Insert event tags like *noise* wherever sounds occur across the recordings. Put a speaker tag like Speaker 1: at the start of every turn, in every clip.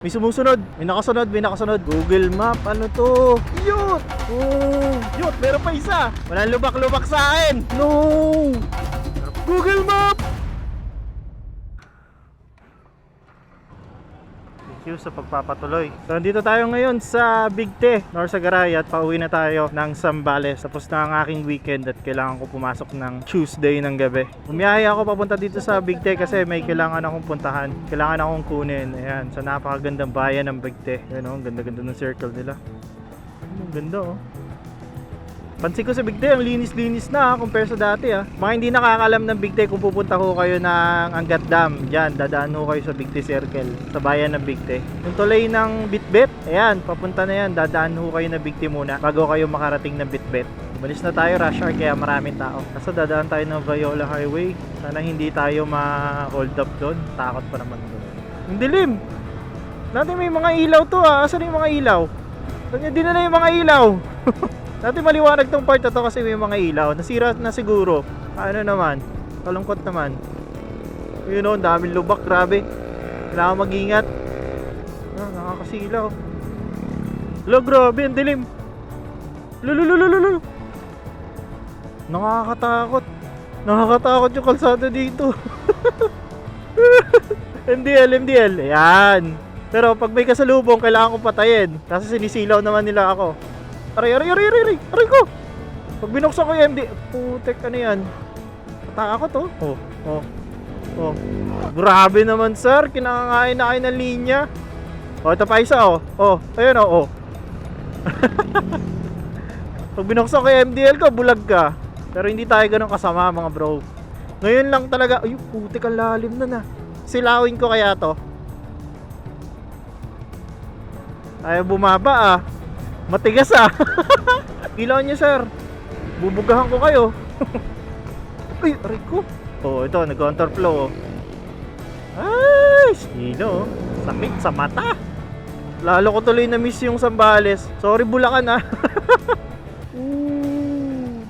Speaker 1: May sumusunod. May nakasunod, may nakasunod. Google Map, ano to? Yut! Oh, yut, meron pa isa. Walang lubak-lubak sa akin. No! Google Map! You sa pagpapatuloy. So, nandito tayo ngayon sa Big Te, Norsagaray at pauwi na tayo ng Sambales. Tapos na ang aking weekend at kailangan ko pumasok ng Tuesday ng gabi. Umiyahe ako papunta dito sa Big Te kasi may kailangan akong puntahan. Kailangan akong kunin. Ayan, sa napakagandang bayan ng Big Te. Ayan oh, ang ganda-ganda ng circle nila. Ang ganda oh. Pansin ko sa Big Day, ang linis-linis na ah, compare sa dati ah. Mga hindi nakakalam ng Big Day kung pupunta ho kayo ng Angat Dam, diyan dadaan ho kayo sa Big Day Circle, sa bayan ng Big Day. Yung tulay ng Bitbit, ayan, papunta na yan, dadaan ho kayo ng Big Day muna bago kayo makarating ng Bitbit. Umalis na tayo, rush hour kaya maraming tao. Kasi dadaan tayo ng Viola Highway. Sana hindi tayo ma-hold up doon. Takot pa naman doon. Ang dilim! Dati may mga ilaw to ah. Asan yung mga ilaw? Saan nyo dinala yung mga ilaw? *laughs* Dati maliwanag tong part na to kasi may mga ilaw. Nasira na siguro. Ano naman? Kalungkot naman. O, ang daming lubak. Grabe. Kailangan mag-ingat. Ah, nakakasilaw. Lo, grabe. Ang dilim. Lulululululu. Nakakatakot. Nakakatakot yung kalsada dito. *laughs* MDL, MDL. Ayan. Pero pag may kasalubong, kailangan kong patayin. Kasi sinisilaw naman nila ako. Aray, aray, aray, aray, aray, aray ko! Pag binuksan ko yung MD, putek, ano yan? Patakot to. Oh, oh, oh. Grabe naman, sir. Kinakain na kayo ng linya. Oh, ito pa isa, oh. Oh, ayun, oh, oh. *laughs* Pag binuksan ko yung MDL ko, bulag ka. Pero hindi tayo ganun kasama, mga bro. Ngayon lang talaga, ay, putik ang lalim na na. Silawin ko kaya to. Ayaw bumaba ah. Matigas ah. *laughs* Ilaw niyo sir. Bubugahan ko kayo. *laughs* Ay, aray ko. Oh, ito, nag-counterflow. oh. Ay, sino? Sakit sa mata. Lalo ko tuloy na miss yung Sambales. Sorry, Bulacan ah. *laughs* Ooh.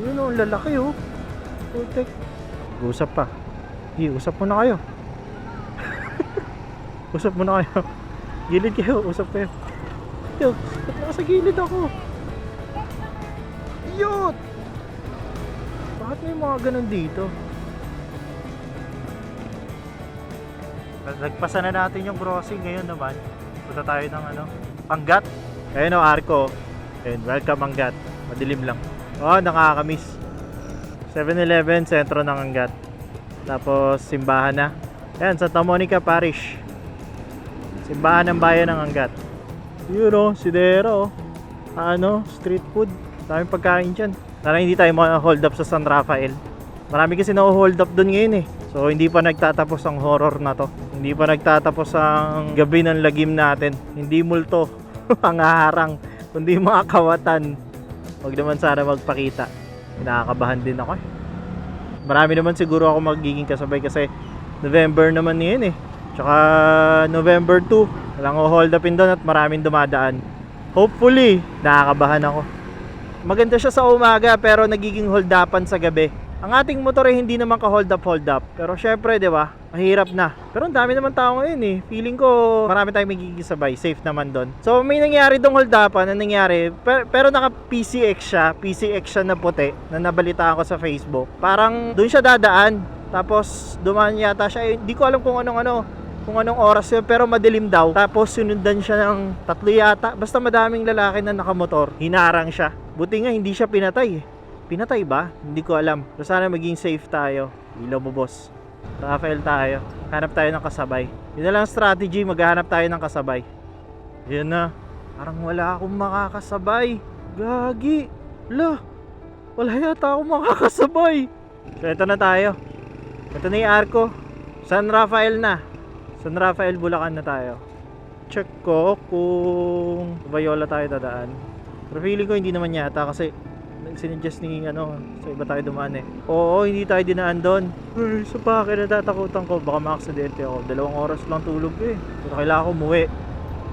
Speaker 1: Yun oh, lalaki oh. Putek. Usap pa. Hey, usap muna kayo. usap muna kayo. Gilid kayo, usap kayo. Yo, ba't nasa gilid ako? Yot! Bakit may mga ganun dito? Nagpasa na natin yung crossing ngayon naman. Punta tayo ng ano, Angat. Ayun o, Arco. Ayun, welcome Angat. Madilim lang. Oh, nakakamiss. 7-Eleven, sentro ng Angat. Tapos, simbahan na. Ayan, Santa Monica Parish. Simbahan ng bayan ng Angat. Yun o, Sidero. Ano, street food. Daming pagkain dyan. Sana hindi tayo ma-hold up sa San Rafael. Marami kasi na-hold up doon ngayon eh. So hindi pa nagtatapos ang horror na to. Hindi pa nagtatapos ang gabi ng lagim natin. Hindi multo *laughs* ang haharang, kundi mga kawatan. Huwag naman sana magpakita. Nakakabahan din ako eh. Marami naman siguro ako magiging kasabay kasi November naman ngayon eh. Tsaka November 2, walang hold upin doon at maraming dumadaan. Hopefully, nakakabahan ako. Maganda siya sa umaga pero nagiging hold upan sa gabi. Ang ating motor ay hindi naman ka hold up hold up. Pero syempre, 'di ba? Mahirap na. Pero ang dami naman tao ngayon eh. Feeling ko marami tayong magiging sabay. Safe naman doon. So may nangyari dong hold upan. Ang nangyari, pero, pero naka PCX siya. PCX siya na puti na nabalitaan ko sa Facebook. Parang doon siya dadaan. Tapos dumaan yata siya. Eh, Hindi ko alam kung anong ano kung anong oras yun pero madilim daw. Tapos sunundan siya ng tatlo yata. Basta madaming lalaki na nakamotor. Hinarang siya. Buti nga hindi siya pinatay eh. pinatay ba? hindi ko alam. Pero sana maging safe tayo. Ilaw mo boss Rafael tayo. Hanap tayo ng kasabay. Yun na lang ang strategy. Maghanap tayo ng kasabay. Yun na. Parang wala akong makakasabay. Gagi. La. Wala yata akong makakasabay. So ito na tayo. Ito na yung arko. San Rafael na San Rafael, Bulacan na tayo. Check ko kung Viola tayo dadaan. Pero feeling ko hindi naman yata kasi sinuggest ni ano, sa iba tayo dumaan eh. Oo, hindi tayo dinaan doon. Sa bakit natatakutan ko, baka ma-aksidente ako. Dalawang oras lang tulog eh. Pero kailangan ko umuwi.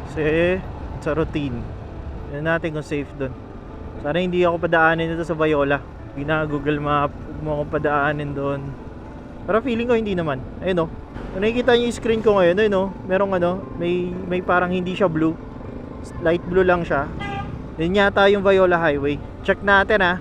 Speaker 1: Kasi sa routine. Yan natin kung safe doon. Sana hindi ako padaanin dito sa Viola. Hindi na Google Map. Huwag mo ako padaanin doon. Pero feeling ko hindi naman. Ayun oh. Kung nakikita niyo yung screen ko ngayon, ayun oh. Merong ano, may may parang hindi siya blue. Light blue lang siya. Yun yata yung Viola Highway. Check natin ah.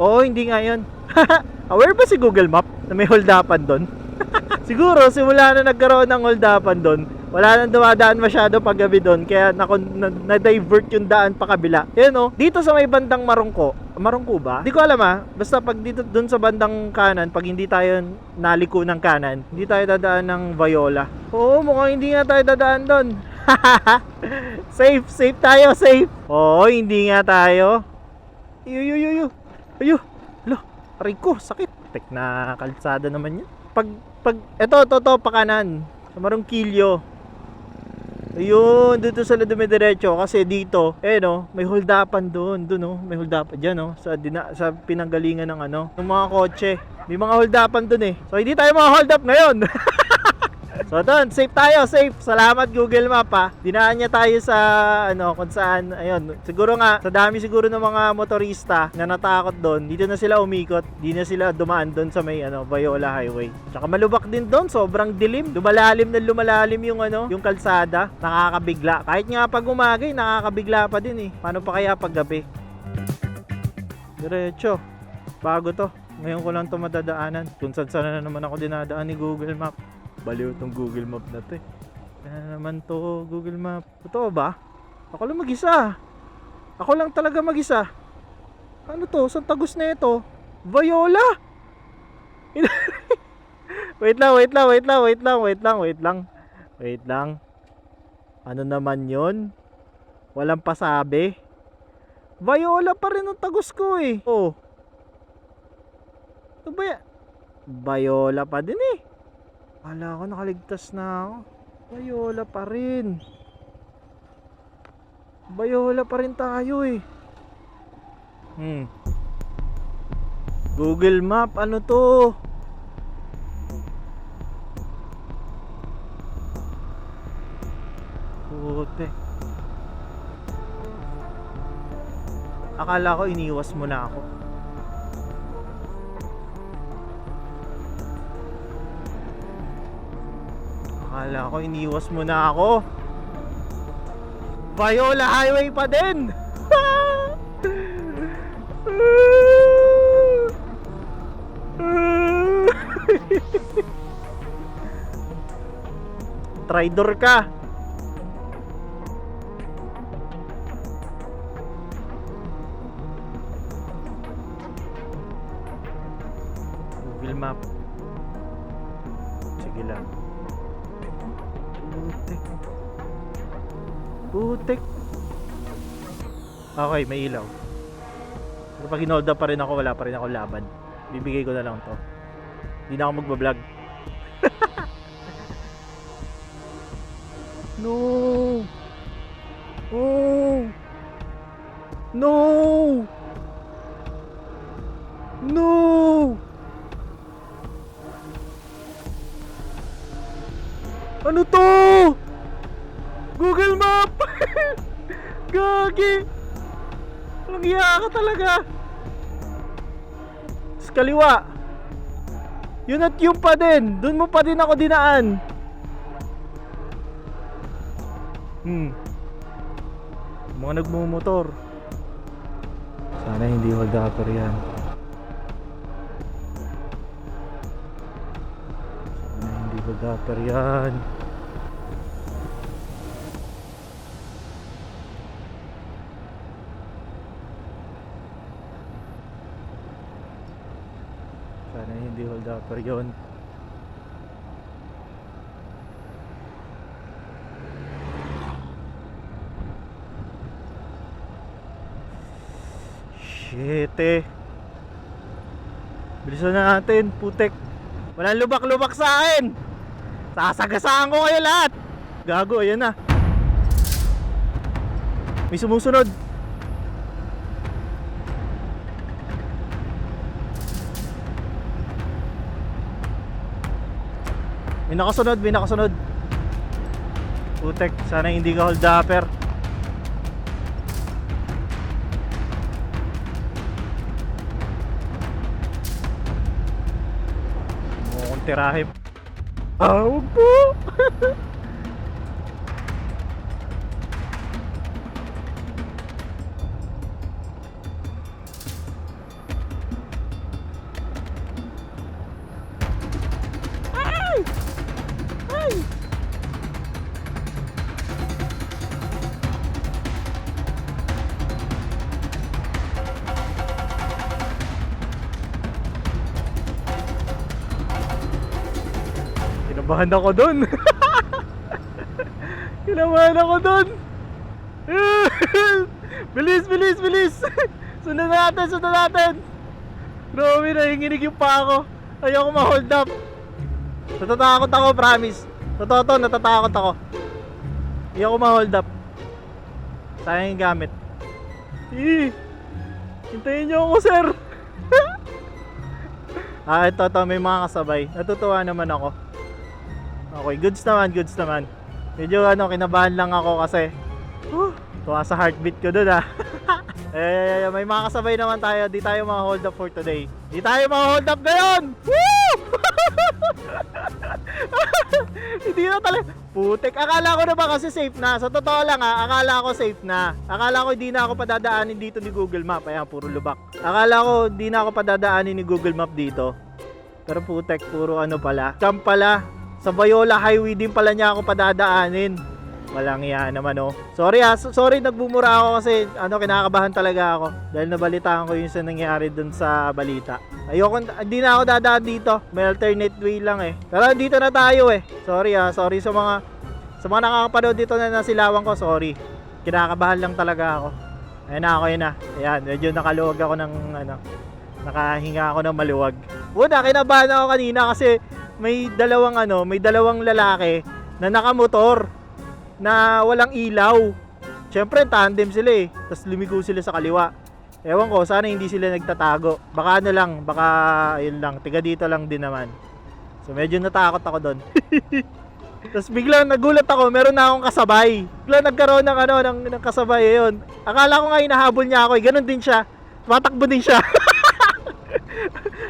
Speaker 1: Oo, hindi nga yun. *laughs* Aware ba si Google Map na may holdapan doon? *laughs* Siguro, simula na nagkaroon ng holdapan doon, wala nang dumadaan masyado pag gabi doon, kaya nako- na- na-divert yung daan pa kabila. Yan oh, dito sa may bandang Marungko, Marungko ba? Hindi ko alam ah, basta pag dito doon sa bandang kanan, pag hindi tayo naliko ng kanan, hindi tayo dadaan ng Viola. Oo, mukhang hindi nga tayo dadaan doon. *laughs* safe, safe tayo, safe. Oo, hindi nga tayo. Ayo, ayo, ayo, ayo. Ayo. Lo, aray sakit. Tek na kalsada naman yan. Pag, pag, eto, to, to, pa kanan. Sa marong kilyo. Ayun, dito sa dumidiretso kasi dito, eh no, may holdapan doon, doon no, may holdapan diyan no, sa dina, sa pinanggalingan ng ano, ng mga kotse. May mga holdapan doon eh. So hindi tayo mga hold up ngayon. *laughs* So doon, safe tayo, safe. Salamat Google Map ha. Dinaan niya tayo sa ano, kung saan, ayun. Siguro nga, sa dami siguro ng mga motorista na natakot doon, dito na sila umikot. Di na sila dumaan doon sa may ano, Viola Highway. Tsaka malubak din doon, sobrang dilim. Lumalalim na lumalalim yung ano, yung kalsada. Nakakabigla. Kahit nga pag umagay, nakakabigla pa din eh. Paano pa kaya pag gabi? Diretso. Bago to. Ngayon ko lang to madadaanan. Kung saan na naman ako dinadaan ni Google Map. Baliw tong Google Map na to eh. Kaya naman to Google Map. Totoo ba? Ako lang mag-isa. Ako lang talaga mag-isa. Ano to? Saan tagus na ito? Viola? *laughs* wait lang, wait lang, wait lang, wait lang, wait lang, wait lang. Wait lang. Ano naman yon? Walang pasabi. Viola pa rin ang tagus ko eh. Oh. Ano ba? Viola pa din eh. Kala ko nakaligtas na ako. Bayola pa rin. Bayola pa rin tayo eh. Hmm. Google Map, ano to? Puti. Akala ko iniwas mo na ako. Akala ko iniwas mo na ako. Viola Highway pa din. *laughs* Traidor ka. Okay, may ilaw. Pero pag inold up pa rin ako, wala pa rin ako laban. Bibigay ko na lang to. Hindi na ako magbablog. *laughs* no! Oh! No! No! Ano to? Google Map! *laughs* Gagi! Iya ka talaga! Sa kaliwa! Yun at yun pa din! Doon mo pa din ako dinaan! Hmm. Mga nagmumotor. Sana hindi magdakapar yan. Sana hindi magdakapar yan. Sana hindi hold upper yun. Shit eh. Bilisan na natin, putek. Walang lubak-lubak sa akin. Sasagasaan ko kayo lahat. Gago, ayan na. May sumusunod. May nakasunod, may nakasunod. Putek, sana hindi ka hold upper. Mukhang tirahin. Ah, huwag po! *laughs* Kinabahan ako doon. *laughs* Kinabahan ako doon. *laughs* bilis, bilis, bilis. *laughs* Sundan natin, sundan natin. Grabe, nanginginig yung pa ako. Ayoko ma-hold up. Natatakot ako, promise. Totoo to, natatakot ako. Ayoko ma-hold up. Sayang yung gamit. Eh, hintayin niyo ako, sir. ah, ito, ito, may mga kasabay. Natutuwa naman ako. Okay, goods naman, goods naman. Medyo ano, kinabahan lang ako kasi huh, tuwa sa heartbeat ko dun ah. *laughs* eh, may mga kasabay naman tayo. Di tayo mga hold up for today. Di tayo mga hold up ngayon! Woo! *laughs* Hindi na talaga. Putek, akala ko na ba kasi safe na? Sa totoo lang ha, akala ko safe na. Akala ko hindi na ako padadaanin dito ni Google Map. Ayan, puro lubak. Akala ko hindi na ako padadaanin ni Google Map dito. Pero putek, puro ano pala. Camp pala. Sa Bayola Highway din pala niya ako padadaanin. Walang iya naman oh. Sorry ah, so- sorry nagbumura ako kasi ano kinakabahan talaga ako dahil nabalitaan ko yung sa nangyari dun sa balita. Ayoko, hindi na ako dadaan dito. May alternate way lang eh. Pero dito na tayo eh. Sorry ah, sorry sa mga sa mga nakakapanood dito na nasilawan ko, sorry. Kinakabahan lang talaga ako. Ayun na ako, yun na. Ayan, medyo nakaluwag ako ng ano, nakahinga ako ng maluwag. Una, kinabahan ako kanina kasi may dalawang ano, may dalawang lalaki na nakamotor na walang ilaw. Siyempre, tandem sila eh. Tapos lumigo sila sa kaliwa. Ewan ko, sana hindi sila nagtatago. Baka ano lang, baka ayun lang, tiga dito lang din naman. So medyo natakot ako doon. *laughs* Tapos biglang nagulat ako, meron na akong kasabay. Biglang nagkaroon ng ano, ng, ng kasabay yun. Akala ko nga hinahabol niya ako, eh. ganun din siya. Tumatakbo din siya. *laughs*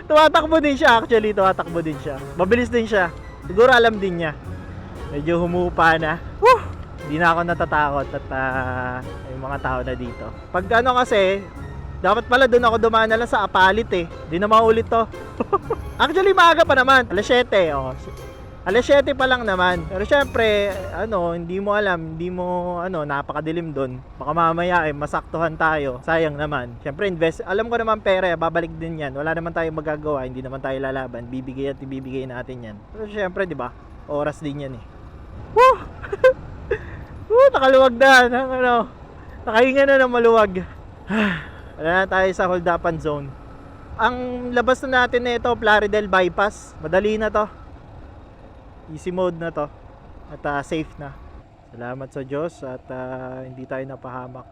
Speaker 1: tumatakbo din siya actually, tumatakbo din siya. Mabilis din siya. Siguro alam din niya. Medyo humupa na. Woo! Hindi na ako natatakot at ah, may mga tao na dito. Pag ano kasi, dapat pala doon ako dumaan na lang sa Apalit eh. Hindi na maulit to. *laughs* Actually, maaga pa naman. Alas 7. Oh. Alas 7 pa lang naman. Pero syempre, ano, hindi mo alam, hindi mo, ano, napakadilim doon. Baka mamaya eh, masaktuhan tayo. Sayang naman. Syempre, invest. Alam ko naman pera, eh, babalik din yan. Wala naman tayong magagawa, hindi naman tayo lalaban. Bibigay at ibibigay natin yan. Pero syempre, di ba? Oras din yan eh. Woo! *laughs* Woo, nakaluwag na. Ng, ano, nakahinga na ng maluwag. *sighs* Wala na tayo sa hold upan zone. Ang labas na natin na ito, Plaridel Bypass. Madali na to. Easy mode na to. At ah, safe na. Salamat sa Diyos at ah, hindi tayo napahamak.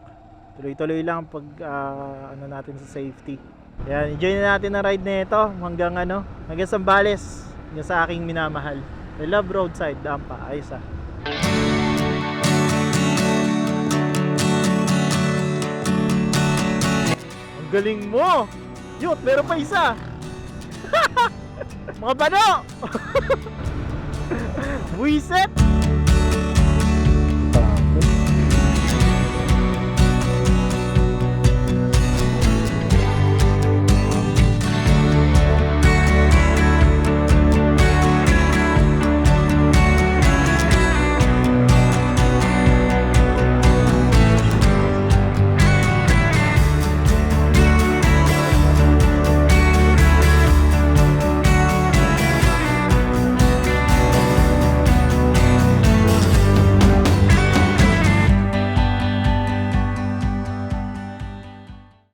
Speaker 1: Tuloy-tuloy lang pag ah, ano natin sa safety. Yan, enjoy na natin ang ride na ito hanggang ano, hanggang Sambales. Yung sa aking minamahal. I love roadside dampa. Ayos ah. Ang galing mo! Yut, meron pa isa! *laughs* Mga bano! *laughs* *laughs* 무이셋?